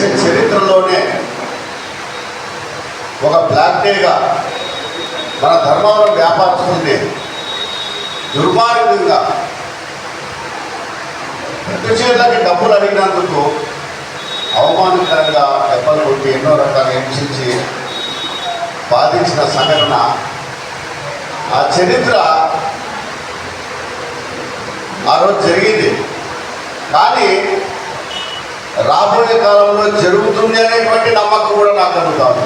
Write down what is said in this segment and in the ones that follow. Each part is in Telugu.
దేశ చరిత్రలోనే ఒక బ్లాక్ డేగా మన ధర్మవరం వ్యాపారస్తుల్ని దుర్మార్గంగా. ప్రతిచేతకి డబ్బులు అడిగినందుకు అవమానకరంగా దెబ్బలు కొట్టి ఎన్నో రకాలు హింసించి బాధించిన సంఘటన. ఆ చరిత్ర ఆ రోజు జరిగింది. కానీ రాబోయే కాలంలో జరుగుతుంది అనేటువంటి నమ్మకం కూడా నాకు నమ్ముతాను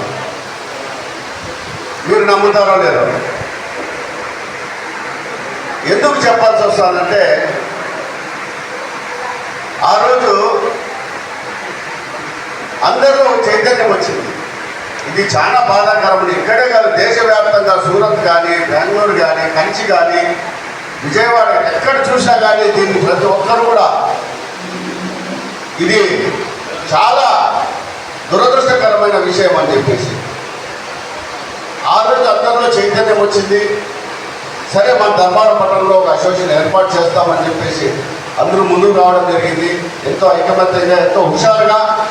మీరు నమ్ముతారో లేదో. ఎందుకు చెప్పాల్సి వస్తుందంటే ఆ రోజు అందరిలో చైతన్యం వచ్చింది. ఇది చాలా బాధాకరం. ఇక్కడే కాదు దేశవ్యాప్తంగా సూరత్ కానీ బెంగళూరు కానీ కంచి కానీ విజయవాడ ఎక్కడ చూసినా కానీ దీన్ని ప్రతి ఒక్కరు కూడా ఇది చాలా దురదృష్టకరమైన విషయం అని చెప్పేసి. ఆ రోజు అందరిలో చైతన్యం వచ్చింది. సరే మన ధర్మారం పట్టణంలో ఒక అసోసియేషన్ ఏర్పాటు చేస్తామని చెప్పేసి అందరూ ముందుకు రావడం జరిగింది. ఎంతో ఐకమత్యంగా ఎంతో హుషారుగా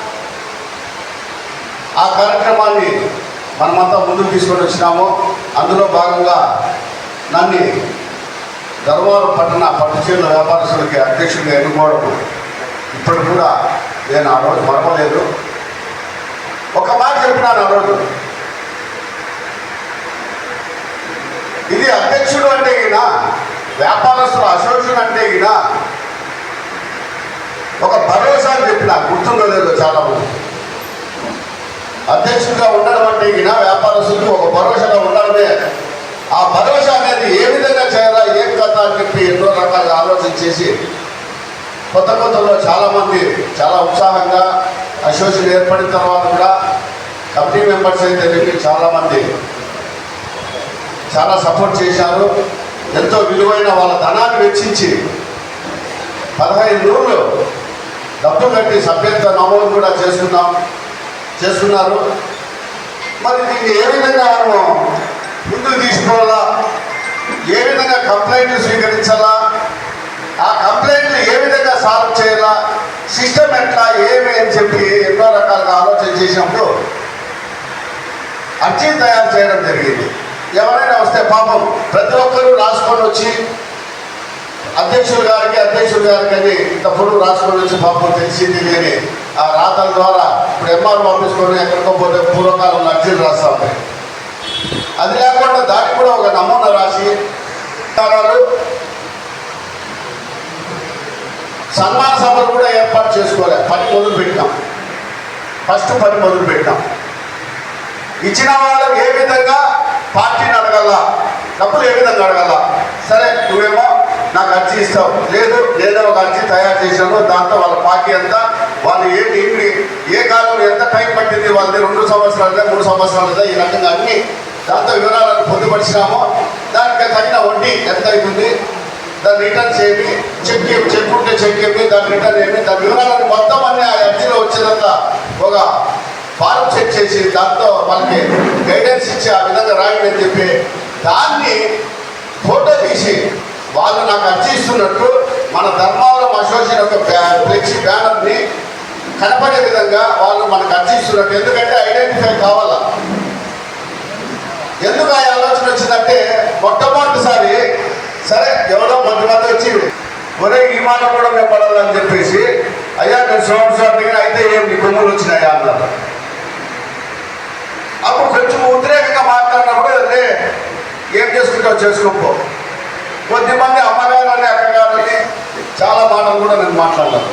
ఆ కార్యక్రమాన్ని మనమంతా ముందుకు తీసుకొని వచ్చినాము. అందులో భాగంగా నన్ను ధర్మవరం పట్టణ పట్టుచీరల వ్యాపారస్తులకి అధ్యక్షుడిగా ఎన్నుకోవడం ఇప్పుడు కూడా నేను ఆ రోజు మరవలేదు. ఒక మాట చెప్పినాను ఆ రోజు ఇది అధ్యక్షుడు అంటే ఈయన వ్యాపారస్తుల అసోసియేషన్ అంటే ఈయన. ఒక భరోసా అని చెప్పిన గుర్తుందో లేదో చాలా మంది అధ్యక్షుడిగా ఉండడం అంటే ఈయన వ్యాపారస్తులకు ఒక భరోసాగా ఉండడమే. ఆ భరోసా అనేది ఏ విధంగా చేయాలా ఏం కథ అని చెప్పి ఎన్నో రకాలుగా ఆలోచన చేసి కొత్త కొత్తలో చాలామంది చాలా ఉత్సాహంగా అసోసియేషన్ ఏర్పడిన తర్వాత కూడా కమిటీ మెంబర్స్ అయితే చెప్పి చాలామంది చాలా సపోర్ట్ చేశారు. ఎంతో విలువైన వాళ్ళ ధనాన్ని వెచ్చించి పదహైదు రోజులు డబ్బు కట్టి సభ్యత్వ నమోదు కూడా చేసుకున్నాం చేస్తున్నారు మరి దీన్ని ఏ విధంగా మనం ముందుకు తీసుకోవాలా ఏ విధంగా కంప్లైంట్ స్వీకరించాలా? ఆ కంప్లైంట్లు ఏ విధంగా సాల్వ్ చేయాలా? సిస్టమ్ ఎట్లా? ఏమి? అని చెప్పి ఎన్నో రకాలుగా ఆలోచన చేసినప్పుడు అర్జీ తయారు చేయడం జరిగింది. ఎవరైనా వస్తే పాపం ప్రతి ఒక్కరూ రాసుకొని వచ్చి అధ్యక్షుడు గారికి అధ్యక్షుడు గారికి అని ఇంతప్పుడు రాసుకొని వచ్చి పాపం తెలిసింది లేని ఆ రాతల ద్వారా ఇప్పుడు ఎంఆర్ పంపించుకొని ఎక్కడికో పోతే పూర్వకాలంలో అర్జీలు రాస్తా ఉంటాయి అది లేకుండా దానికి కూడా ఒక నమూనా రాసి విధానాలు సన్మాన సభలు కూడా ఏర్పాటు చేసుకోలే. పని మొదలు పెట్టాం ఫస్ట్ పని మొదలు పెట్టాం ఇచ్చిన వాళ్ళు ఏ విధంగా పార్టీని అడగల డబ్బులు ఏ విధంగా అడగల సరే నువ్వేమో నాకు అర్జీ ఇస్తావు. లేదు ఏదో ఒక అర్జీ తయారు చేశాను. దాంతో వాళ్ళ పార్టీ ఎంత వాళ్ళు ఏంటి ఏంటి ఏ కాలంలో ఎంత టైం పట్టింది వాళ్ళది రెండు సంవత్సరాలుగా మూడు సంవత్సరాలుగా ఈ రకంగా అన్ని దాంతో వివరాలను పొందుపరిచినాము. దానికి తగిన వడ్డీ ఎంత అవుతుంది దాన్ని రిటర్న్ చేయండి. చెక్ ఏమి ఏమి రిటర్న్ ఏమి దాని వివరాలను మొత్తం అన్ని ఆ అర్జీలో వచ్చేదంతా ఒక ఫారం చెక్ చేసి దాంతో మనకి గైడెన్స్ ఇచ్చి ఆ విధంగా రాయండి అని చెప్పి దాన్ని ఫోటో తీసి వాళ్ళు నాకు అర్చిస్తున్నట్టు మన ధర్మవరం అసోసియేషన్ యొక్క ఫ్లెక్సీ బ్యానర్ని కనపడే విధంగా వాళ్ళు మనకు అర్చిస్తున్నట్టు ఎందుకంటే ఐడెంటిఫై కావాలా? ఎందుకు ఆ ఆలోచన వచ్చిందంటే మొట్టమొదటిసారి సరే ఎవరో కొంతమంది వచ్చి ఒరే ఈ మాట కూడా మేము పడాలని చెప్పేసి అయ్యా నేను సంవత్సరాలు దగ్గర అయితే ఏం నీ కొమ్ములు వచ్చినాయా అన్నారు. అప్పుడు కొంచెం ఉద్రేకంగా మాట్లాడినప్పుడు అదే ఏం చేసుకుంటావు చేసుకోపో. కొద్దిమంది అమ్మగారని అక్కగారని చాలా మాటలు కూడా నేను మాట్లాడతాను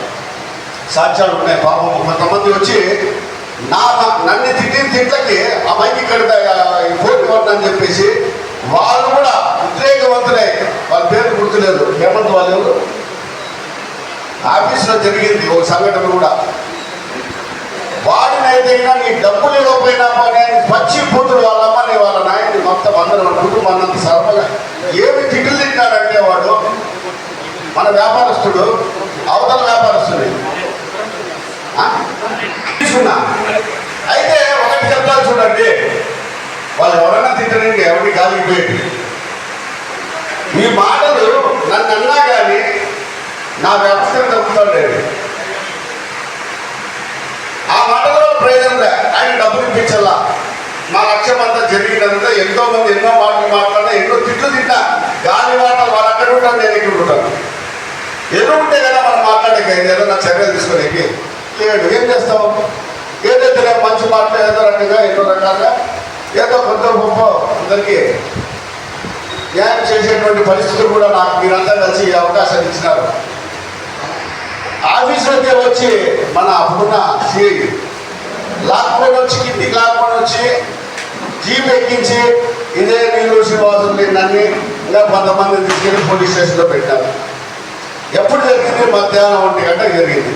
సాక్ష్యాలు ఉన్నాయి పాపం కొంతమంది వచ్చి నా నన్ను తిట్టిన తిట్లకి ఆ మైకి ఇక్కడ పోటీ అని చెప్పేసి వాళ్ళు కూడా ఉద్రేక వాళ్ళ పేరు గుర్తులేదు హేమంత్ వాళ్ళు ఎవరు ఆఫీస్లో జరిగింది ఒక సంఘటన కూడా. వాడినైతే ఇంకా నీ డబ్బులు ఇవ్వకపోయినా పోనీ పచ్చి పూతులు వాళ్ళమ్మ నీ వాళ్ళ నాయకుడు మొత్తం అందరూ వాళ్ళ కుటుంబం అన్నంత సరఫగా ఏమి తిట్లు తింటాడంటే వాడు మన వ్యాపారస్తుడు అవతల వ్యాపారస్తుడు. తీసుకున్నా. అయితే ఒకటి చెప్తాను చూడండి. వాళ్ళు ఎవరైనా తిట్టడానికి ఎవరికి గాలికి పోయేది? మీ మాటలు నన్ను అన్నా కానీ నా వ్యవస్థను తగ్గుతాడు ఆ మాటలో ప్రయోజనం ఆయన డబ్బులు ఇప్పించాల. మా లక్ష్యం అంతా జరిగినంతా ఎంతో మంది ఎన్నో మాటలు మాట్లాడినా ఎన్నో తిట్లు తిన్నా గాలి మాటలు వాళ్ళు అక్కడ ఉంటాను నేను ఇక్కడ ఉంటాను. ఎన్నో ఉంటే కదా మనం మాట్లాడే ఏదో నా చర్యలు తీసుకోలేకి లేడు ఏం చేస్తావు? ఏదైతే మంచి మాటలు ఏదో రకంగా ఎన్నో రకాలుగా ఏదో కొంత గొప్ప అందరికీ న్యాయం చేసేటువంటి పరిస్థితులు కూడా నాకు మీరంతా కలిసి అవకాశాలు ఇచ్చినారు. ఆఫీసులోకి వచ్చి మన అప్పుడున్న సిఐ లాక్కొని వచ్చి కిందికి లాక్కొని వచ్చి జీప్ ఎక్కించి ఇదే నీళ్ళు శ్రీనివాసులు నన్ను ఇంకా కొంతమంది తీసుకెళ్ళి పోలీస్ స్టేషన్లో పెట్టారు. ఎప్పుడు జరిగింది? మధ్యాహ్నం ఒంటి గంట జరిగింది.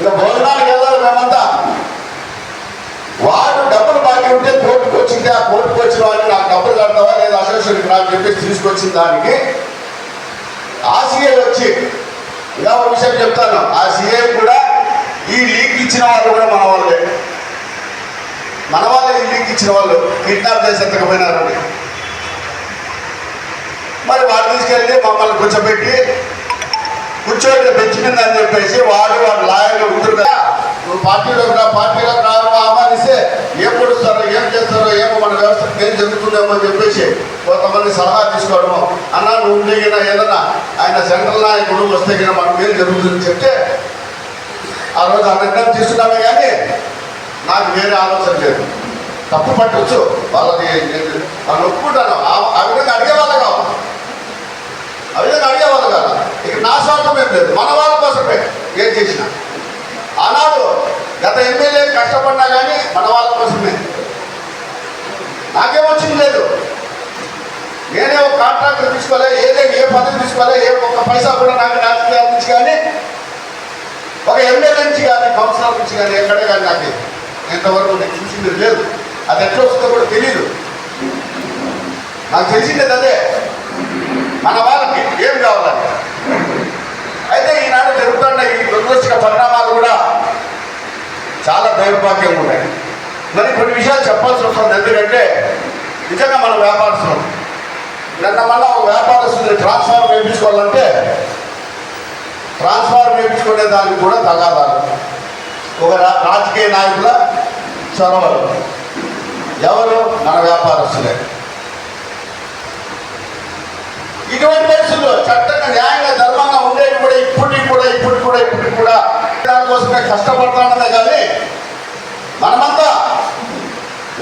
ఇంకా భోజనానికి వెళ్ళాలి మేమంతా. వాడు డబ్బులు బాకీ ఉంటే కోర్టుకు వచ్చింది ఆ కోర్టుకు వచ్చిన వాడిని నాకు డబ్బులు కడతావా లేదా అసోసియేషన్కి నాకు చెప్పేసి తీసుకొచ్చిన దానికి ఆసిఐ వచ్చి ఇంకా ఒక విషయం చెప్తాను. ఆ సీఏ కూడా ఈ లీక్ ఇచ్చిన వాళ్ళు కూడా మన వాళ్ళే. మన వాళ్ళే ఈ లీక్ ఇచ్చిన వాళ్ళు. కిడ్నాప్ చేసేంతకపోయినారండి మరి వాళ్ళు తీసుకెళ్ళి మమ్మల్ని కూర్చోబెట్టి కూర్చోబెట్టి బెంచ్ మీద అని చెప్పేసి వాడు వాడు లాయర్లు ఉంటారు నువ్వు పార్టీలోకి రా పార్టీలోకి ఆహ్వానిస్తే ఏం పొడుస్తారో ఏం చేస్తారో ఏమో మన వ్యవస్థకు ఏం జరుగుతుందేమో అని చెప్పేసి కొంతమంది సలహా తీసుకోవడము. అన్న నువ్వు ఉంటే ఏదన్నా ఆయన సెంట్రల్ నాయకుడు వస్తే గిన మనకు ఏం జరుగుతుందని చెప్తే ఆ రోజు ఆ తీసుకున్నామే కానీ నాకు వేరే ఆలోచన లేదు. తప్పు పట్టవచ్చు వాళ్ళది నేను వాళ్ళు ఒప్పుకుంటాను ఆ- విధంగా అడిగేవాళ్ళు కావు ఆ విధంగా అడిగేవాళ్ళు కాదు. ఇక నా స్వార్థం ఏం లేదు. మన వాళ్ళ కోసమే ఏం చేసినా. ఎమ్మెల్యే కష్టపడినా కానీ మన వాళ్ళ కోసమే. నాకేమొచ్చింది లేదు. నేనే ఒక కాంట్రాక్టర్ తీసుకోలే ఏదే ఏ పదవి తీసుకోలే ఏ ఒక్క పైసా కూడా నాకు రాజకీయాల నుంచి కానీ ఒక ఎమ్మెల్యే నుంచి కానీ కౌన్సిలర్ నుంచి కానీ ఎక్కడే కానీ నాకు ఇంతవరకు నేను చూసింది లేదు. అది ఎట్లా వస్తుందో కూడా తెలియదు నాకు తెలిసింది అదే. మన వాళ్ళకి ఏం కావాలని. అయితే ఈనాడు జరుగుతున్న ఈ దురదృష్టక పరిణామాలు కూడా చాలా దౌర్భాగ్యంగా ఉన్నాయి. మరి కొన్ని విషయాలు చెప్పాల్సి వస్తుంది ఎందుకంటే నిజంగా మన వ్యాపారస్తులు. నిన్న మళ్ళా ఒక వ్యాపారస్తుని ట్రాన్స్ఫార్మ్ వేయించుకోవాలంటే ట్రాన్స్ఫార్మ్ వేయించుకునే దానికి కూడా తగాదాలు. ఒక రాజకీయ నాయకుల చొరవలు. ఎవరు? మన వ్యాపారస్తులే. ఇటువంటి పరిస్థితుల్లో చట్టంగా న్యాయంగా ధర్మంగా ఉండేవి కూడా ఇప్పటికి కూడా ఇప్పటికి కూడా ఇప్పటికి కూడా దానికోసమే కష్టపడుతున్నదే కానీ మనమంతా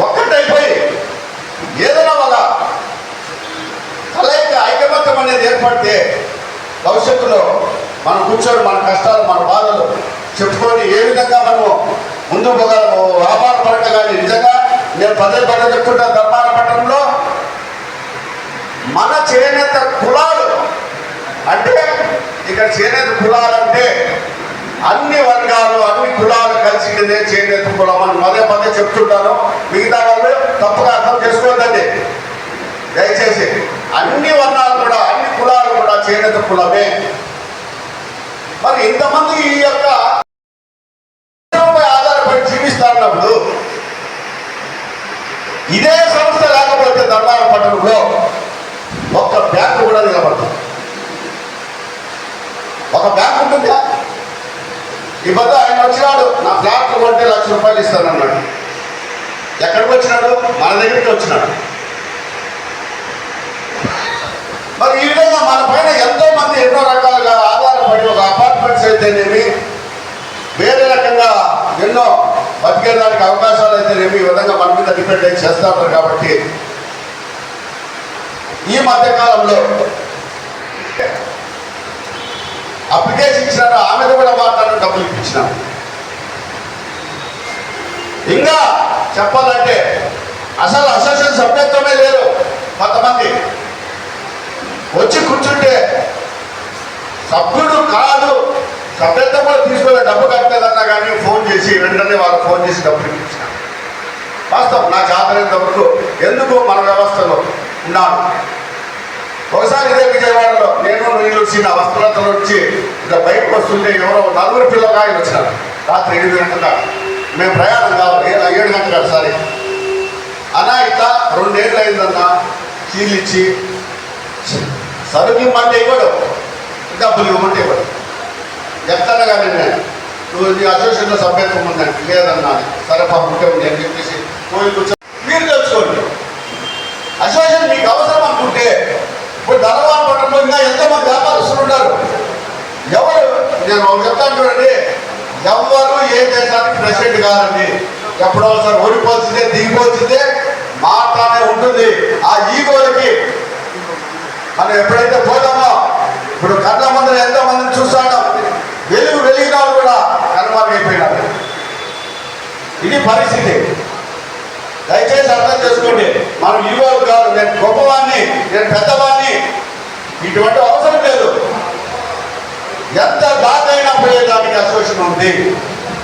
ఒక్కటైపోయి ఏదైనా ఒక కలయిక ఐకమత్యం అనేది ఏర్పడితే భవిష్యత్తులో మనం కూర్చొని మన కష్టాలు మన బాధలు చెప్పుకొని ఏ విధంగా మనము ముందు పోగలము వ్యాపార పరంగా కానీ నిజంగా నేను పదే పదే చెప్తుంటా ధర్మాల పట్టణంలో మన చేనేత కులాలు అంటే ఇక్కడ చేనేత కులాలు అంటే అన్ని వర్గాలు అన్ని కులాలు కలిసిందే చేనేత కులం అని పదే పదే చెప్తుంటాను. మిగతా వాళ్ళు తప్పుగా అర్థం చేసుకోవద్దండి. దయచేసి అన్ని వర్ణాలు కూడా అన్ని కులాలు కూడా చేనేత కులమే. మరి ఇంతమంది ఈ యొక్క పై ఆధారపడి జీవిస్తున్నప్పుడు ఇదే సంస్థ లేకపోతే ధర్మాల పట్టణంలో ఒక్క బ్యాంకు కూడా నిలబడదు ఒక బ్యాంక్ ఉంటుందా ఈ మధ్య ఆయన వచ్చినాడు. నా ఫ్లాట్ కొంటే లక్ష రూపాయలు ఇస్తానన్నాడు ఎక్కడికి వచ్చినాడు? మన దగ్గరికి వచ్చినాడు. మరి ఈ విధంగా మన పైన ఎంతో మంది ఎన్నో రకాలుగా ఆధారపడి ఒక అపార్ట్మెంట్స్ అయితేనేమి వేరే రకంగా ఎన్నో బతికేదానికి అవకాశాలు అయితేనేమి ఈ విధంగా మన మీద డిపెండ్ అయి చేస్తా ఉన్నారు కాబట్టి ఈ మధ్య కాలంలో అప్లికేషన్ ఇచ్చినారు? ఆమె కూడా మాట్లాడిన డబ్బులు ఇప్పించినారు ఇంకా చెప్పాలంటే అసలు అసోసియేషన్ సభ్యత్వమే లేరు కొంతమంది. వచ్చి కూర్చుంటే సభ్యుడు కాదు సభ్యత్వం కూడా తీసుకునే డబ్బు కట్టలేదన్నా కానీ ఫోన్ చేసి వెంటనే వాళ్ళు ఫోన్ చేసి డబ్బులు ఇప్పించినారు వాస్తవం నా చేతనంత వరకు ఎందుకు మన వ్యవస్థలో ఉన్నాను? ఒకసారి ఇదే విజయవాడలో నేను నీళ్ళు వచ్చిన వస్త్రతలో వచ్చి ఇక బయటకు వస్తుంటే ఎవరో నలుగురు పిల్లకాయలు వచ్చినారు. రాత్రి ఎనిమిది గంటల. మేము ప్రయాణం కావాలి. ఏ- ఏడు గంటల సారీ. అలా ఇట్లా రెండేళ్ళు అయిందన్నా కీళ్ళు ఇచ్చి సరుకు ఇమ్మంటే ఇవ్వడు. డబ్బులు ఇవ్వమంటే ఇవ్వడు. ఎక్కడ కానీ నేను నువ్వు నీ అసోసియేషన్లో సభ్యత్వం ఉందండి లేదన్నా. సరే పాపం నేను ఉంది అని చెప్పేసి పోయి కూర్చో మీరు తెలుసుకోండి అనుకుంటే ఇప్పుడు ధనవాన్ పట్టణంలో ఇంకా ఎంతమంది వ్యాపారస్తులు ఉన్నారు ఎవరు? నేను ఒకటి చెప్తాను చూడండి. ఎవరు ఏ దేశానికి ప్రెసిడెంట్ కాదండి ఎప్పుడో ఒకసారి ఓడిపోతుందే దిగిపోతుందే మాట్లాడే ఉంటుంది. ఆ ఈగోలకి మనం ఎప్పుడైతే పోతామో ఇప్పుడు కన్న ముందర ఎంతో మందిని చూస్తాడు వెలుగు వెలిగిన వాళ్ళు కూడా కనుమరుగైపోయినారు ఇది పరిస్థితి. దయచేసి అర్థం చేసుకోండి. మనం ఈగోలు కాదు నేను గొప్పవాడిని నేను పెద్దవాడిని ఇటువంటి అవసరం లేదు. ఎంత దాటైనా పోయేదానికి అసోసియేషన్ ఉంది.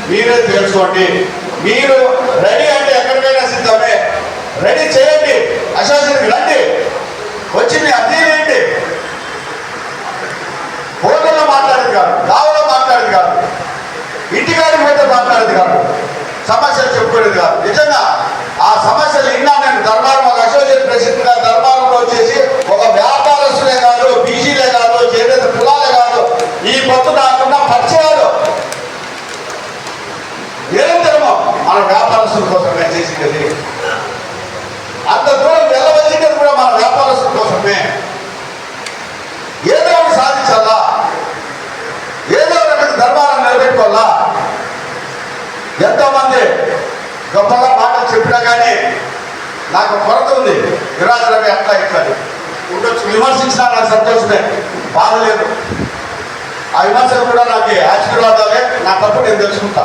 మీరే తెలుసుకోండి. మీరు రెడీ అంటే ఎక్కడికైనా సిద్ధమే. రెడీ చేయండి. అసోసియేషన్కి రండి. వచ్చి మీ అర్థం ఏంటి? ఫోన్లో మాట్లాడేది కాదు దావలో మాట్లాడేది కాదు ఇంటికాడికి పోతే మాట్లాడేది కాదు సమస్యలు చెప్పుకునేది కాదు. నిజంగా ఆ సమస్యలు విన్నా నేను ధర్మారం ఒక అసోసియేట్ ప్రెసిడెంట్గా ధర్మారంలో వచ్చేసి ఒక వ్యాపారస్తులే కాదు బీసీలే కాదు చేనేత కులాలే కాదు ఈ పొత్తు నాకున్న పరిచయాలు నిరంతరము మన వ్యాపారస్తుల కోసమే చేసింది అంత దూరం వెళ్ళవలసింది కూడా మన వ్యాపారస్తుల కోసమే ఏదో ఒకటి సాధించాలా ఏదో ఒకటి ధర్మాలను ఎంతోమంది గొప్పగా మాటలు చెప్పినా కానీ నాకు కొరత ఉంది. విరాజ్ రవి అట్లా ఇట్లా ఉండొచ్చు. విమర్శించినా నాకు సంతోషమే బాధ లేదు. ఆ విమర్శలు కూడా నాకు ఆశీర్వాదాలే. నా తప్పు నేను తెలుసుకుంటా.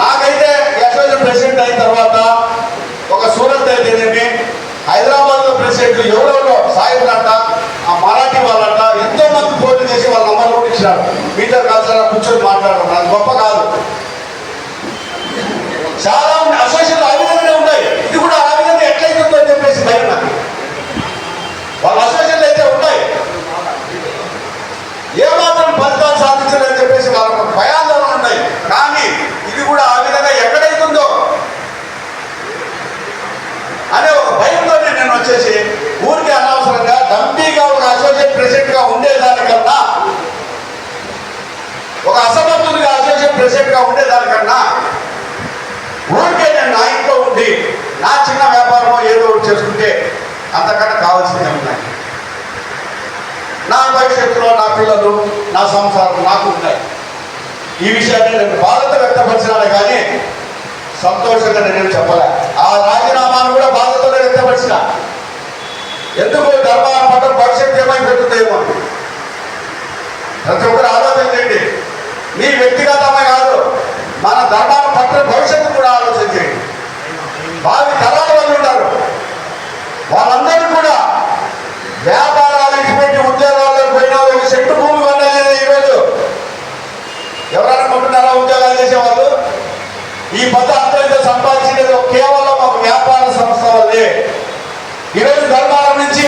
నాకైతే అసోసియేషన్ ప్రెసిడెంట్ అయిన తర్వాత ఒక సూరత్ అయితేనేమి హైదరాబాద్లో ప్రెసిడెంట్ ఎవరెవరో సాయిబులంట ఆ మరాఠీ వాళ్ళంట ఎంతో మంది పోటీ చేసి వాళ్ళ నంబర్ కూడా ఇచ్చినారు. Peter ప్రెసిడెంట్ ఊరికే నేను నా ఇంట్లో ఉండి నా చిన్న వ్యాపారమో ఏదో ఒకటి చేసుకుంటే అంతకన్నా కావాల్సిందే ఉన్నాయి నా భవిష్యత్తులో నా పిల్లలు నా సంసారం నాకు ఉన్నాయి ఈ విషయాన్ని నేను బాధతో వ్యక్తపరిచినాను కానీ సంతోషంగా నేను చెప్పలే. ఆ రాజీనామాను కూడా బాధతోనే వ్యక్తపరిచిన. ఎందుకు ధర్మాన పట్ల భవిష్యత్తు ఏమైపోతుందేమో అని. ప్రతి ఒక్కరు ఆలోచన చేయండి. మీ వ్యక్తిగతమైన మన ధర్మాల పట్ల భవిష్యత్తు కూడా ఆలోచన చేయండి. భావి తరాల వాళ్ళు ఉంటారు. వాళ్ళందరూ కూడా వ్యాపారాలు ఇటువంటి ఉద్యోగాల్లో పోయిన ఒక చెట్టు భూమి కొనలేదు ఈరోజు ఎవరైనా కొంటున్నారా ఉద్యోగాలు చేసేవాళ్ళు? ఈ పద అంతా సంపాదించేది కేవలం ఒక వ్యాపార సంస్థ వల్లే ఈరోజు ధర్మారం నుంచి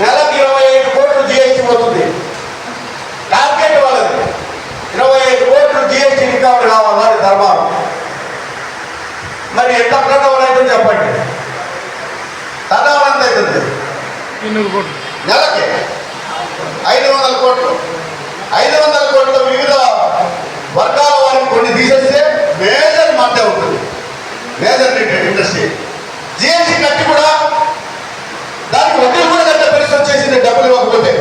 నెలకు ఇరవై ఐదు కోట్లు జిఎస్టీ పోతుంది టార్గెట్ వాళ్ళది ఇరవై ఐదు కోట్లు జిఎస్టీ రికవర్ కావాలి ధర్మారం మరి ఎంత టర్నోవర్ అవుతుంది చెప్పండి టర్నోవర్ ఎంత అవుతుంది ఎనిమిది కోట్లు నెలకి ఐదు వందల కోట్లు ఐదు వందల కోట్లు వివిధ వర్గాల వారికి కొన్ని తీసేస్తే మేజర్ మధ్య ఉంటుంది మేజర్ ఇండస్ట్రీ జిఎస్టీ కట్టి కూడా దానికి వడ్డీ కూడా కట్టే పరిస్థితి వచ్చేసింది డబ్బులు ఇవ్వకపోతే.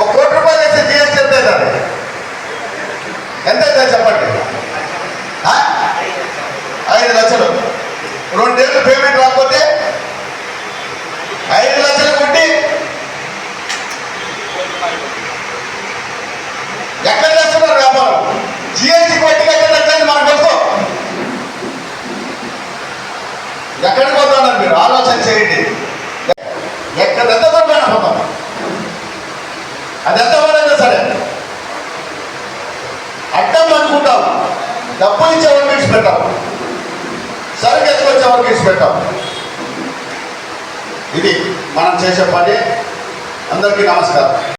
ఒక కోటి రూపాయలు వేస్తే జిఎస్టీ ఎంత అవుతుంది ఎంత అవుతుంది చెప్పండి? ఐదు లక్షలు. రెండేళ్ళు పేమెంట్ రాకపోతే ఐదు లక్షలు కొట్టి ఎక్కడ చేస్తున్నారు వ్యాపారం? జిఎస్టీ పట్టిగా ఎక్కడికి పోతున్నారు మీరు? ఆలోచన చేయండి. ఎక్కడ ఎంత దూరమైన పోతాం? అది ఎంత వరైనా సరే? అడ్డం అనుకుంటాం డబ్బు ఇచ్చేవాళ్ళు విడిచి పెట్టాం. సరుకు ఎత్తుకొచ్చేవాళ్ళు విడిచి పెట్టాం. ఇది మనం చేసే పని. అందరికీ నమస్కారం.